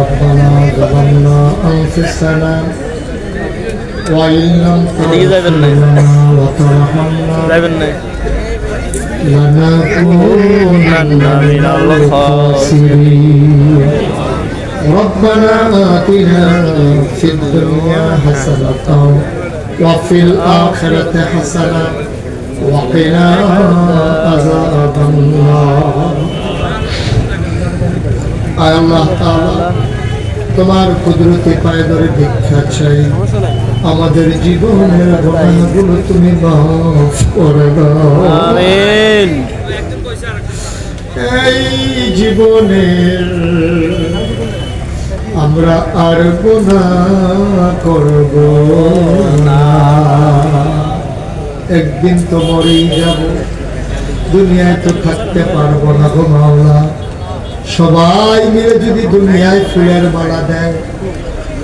ربنا ظلمنا أنفسنا وإن لم تغفر وترحمنا لنكونن من الخاسرين. ربنا آتنا في الدنيا حسنة وفي الآخرة حسنة وقنا عذاب তোমার কুদরতি পায়ে ধরে ভিক্ষা চাই। আমাদের জীবনের গুনাহগুলো তুমি মাফ করে দাও। এই জীবনের আমরা আর গুণা করব না। একদিন তো মরেই যাব দুনিয়ায় তো থাকতে পারব না গো মাওলা। সবাই মিলে যদি দুনিয়ায় ফুলের মালা দেয়,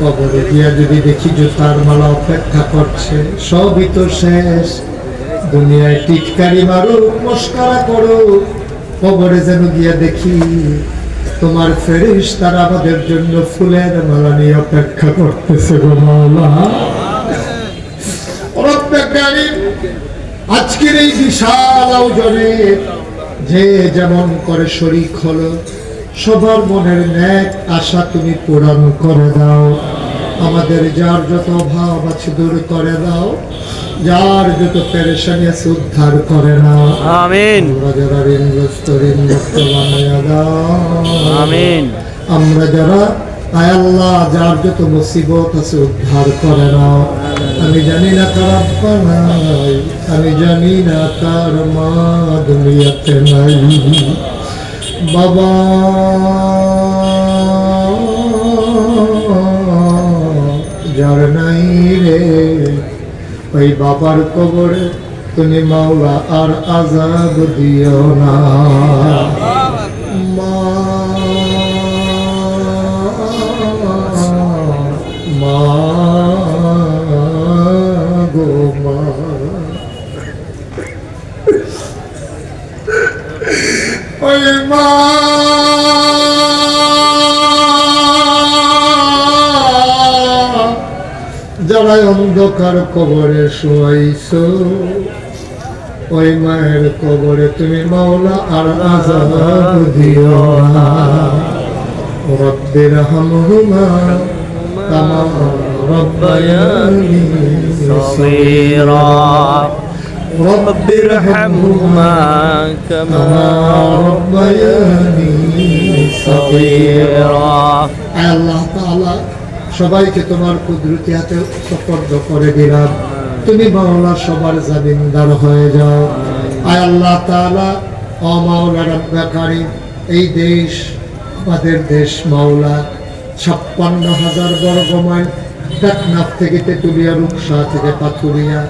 কবরে গিয়া যদি দেখি জুতার মালা অপেক্ষা করছে, সবই তো শেষ। দুনিয়ায় টিটকারি মারো মস্কারা করো কবরে যেন গিয়া দেখি তোমার ফেরিস তারা আমাদের জন্য ফুলের মালা নিয়ে অপেক্ষা করতেছে আজকের এই বিশাল আয়োজনে যে যেমন করে শরিক হলো সবার মনের ন্যাক আশা তুমি পূরণ করে দাও। আমাদের যার যত অভাব আছে দূর করে দাও। যার যত পেরেশানি আছে উদ্ধার করে নাও। আমিন। আমরা যারা ঋণগ্রস্ত ঋণ মুক্ত বানাইয়া দাও। আমিন। আমরা যারা আয় আল্লাহ যার যত মুসিবত আছে উদ্ধার করে নাও। আমি জানি না আব্বা নাই আমি জানি না কার মা দুনিয়াতে নাই। বাবা। যার নাই রে ওই বাবার কবরে তুমি মাওলা আর আজাদ দিও না। মা। যারা অন্ধকার কবরে শুয়াইছ ওই মায়ের কবরে তুমি মাওলা আর আজাব দিও না রব্বির হামহুমা কামা রব্বায়ানি صغيرا رب ارحمهما কামা كما রব্বায়ানি সগীরা صغيرا আয় আল্লাহ তাআলা সবাইকে তোমার কুদরতি হাতে সুপর্দ করে দিলাম। তুমি মাওলা সবার জামিনদার হয়ে যাও। আয় আল্লাহ তাআলা ও মাওলা রব্বাকারী এই দেশ আমাদের দেশ মাওলা ছাপ্পান্ন হাজার বর্গ মাইল টেকনাফ থেকে তেতুলিয়া রূপসা থেকে পাথুরিয়া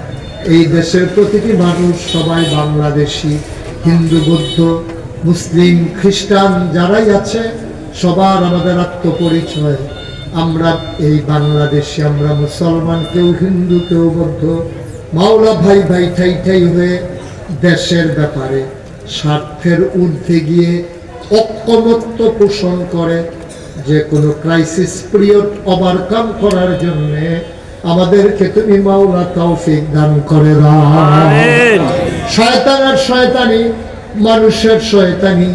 এই দেশের প্রতিটি মানুষ সবাই বাংলাদেশি হিন্দু বৌদ্ধ মুসলিম খ্রিস্টান যারাই আছে সবার আমাদের আত্মপরিচয়। আমরা এই বাংলাদেশে আমরা মুসলমান কেউ হিন্দু কেউ বৌদ্ধ মাওলা ভাই ভাই ঠাই ঠাই হয়ে দেশের ব্যাপারে স্বার্থের ঊর্ধ্বে গিয়ে অক্ষমত্ব পোষণ করে যে কোনো ক্রাইসিস পিরিয়ড ওভারকাম করার জন্য আমাদেরকে তুমি মাওলা তৌফিক দান করে দাও। আমিন। শয়তানের শয়তানি মানুষের শয়তানি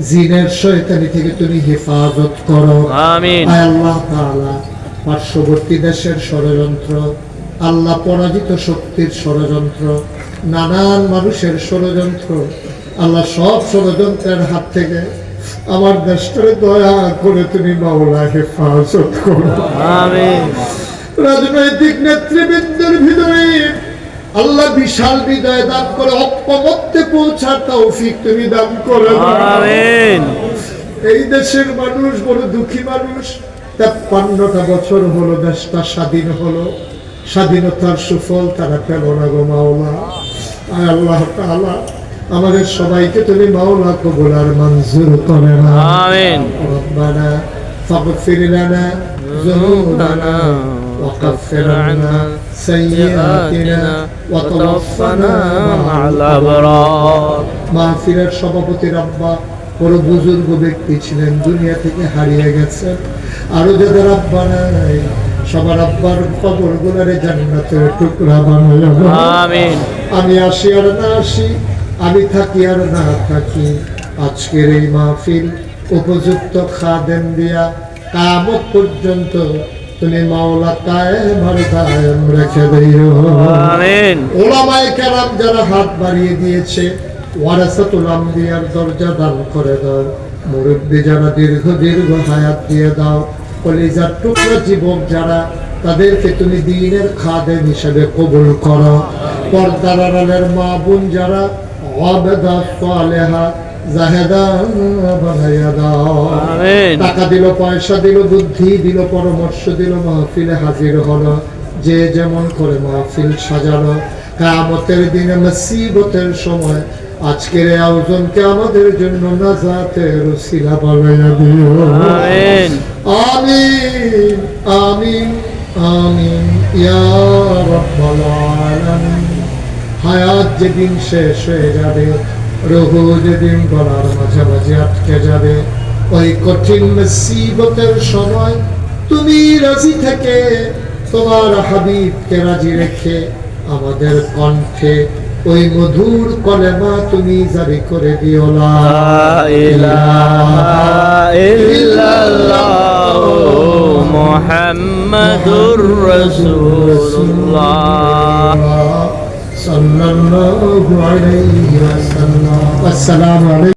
জিনের শয়তানি থেকে তুমি হেফাজত করো। আমিন। আয় আল্লাহ তাআলা পার্শ্ববর্তী দেশের ষড়যন্ত্র আল্লাহ পরাজিত শক্তির ষড়যন্ত্র নানান মানুষের ষড়যন্ত্র আল্লাহ সব ষড়যন্ত্রের হাত থেকে আমার দেশটারে দয়া করে তুমি মাওলা হেফাজত করো। আমিন। রাজনৈতিক নেতৃবৃন্দের ভিতরে আল্লাহ বিশাল বিদায় দান করে অপমত্যে পৌঁছার তৌফিক তুমি দান করে এই দেশের মানুষ বড় দুঃখী মানুষ তেপ্পান্নটা বছর হলো দেশটা স্বাধীন হলো। স্বাধীনতার সুফল তারা পেল না গো মাওলা। আল্লাহ তালা আমাদের সবাইকে তুমি মাওলা কবুলার মঞ্জুর করে না وكفر عنا سيئاتنا وتوفنا مع الأبرار মাহফিলের সভাপতি রব্বা বড় বুজুর্গ ব্যক্তি ছিলেন দুনিয়া থেকে হারিয়ে গেছেন আরো যাদের আব্বা নাই সবার আব্বার কবর গুলারে জান্নাতের টুকরা বানাইব আমিন আমি আসি আর না আসি আমি থাকি আর না থাকি আজকের এই মাহফিল উপযুক্ত খাদেন দিয়া কামত পর্যন্ত তুমি মাওলা কায়েম রেখে দিও। আমিন। ওলামায়ে কেরাম যারা হাত বাড়িয়ে দিয়েছে ওয়ারাসাতুল আম্বিয়ার দরজা দান করে দাও। মুরব্বী যারা দীর্ঘ দীর্ঘ হায়াত দিয়ে দাও কলিজার টুকরা যুবক যারা তাদেরকে তুমি দিনের খাদেম হিসেবে কবুল করো। পর্দার আড়ালের মা বোন যারা অবেদা সালেহা জাহেদা বানাইয়া দাও। টাকা দিল পয়সা দিল বুদ্ধি দিল পরামর্শ দিল মাহফিলে হাজির হলো। যে যেমন করে মাহফিল সাজালো। কামতের দিনে মুসিবতের সময়। আজকের আয়োজনকে আমাদের জন্য নাজাতের উসিলা বানাইয়া দিও। আমিন। আমিন আমিন আমিন। ইয়া রাব্বাল আলামিন। হায়াত যেদিন শেষ হয়ে যাবে রহু যেদিন গলার মাঝামাঝি আটকে যাবে ওই কঠিন মুসিবতের সময় তুমি রাজি থেকে তোমার হাবিবকে রাজি রেখে আমাদের কণ্ঠে ওই মধুর কলেমা তুমি জারি করে দিও। লা মুহাম্মাদুর রাসূলুল্লাহ। সাল্লাল্লাহু আলাইহি ওয়াসাল্লাম। আসসালামু আলাইকুম।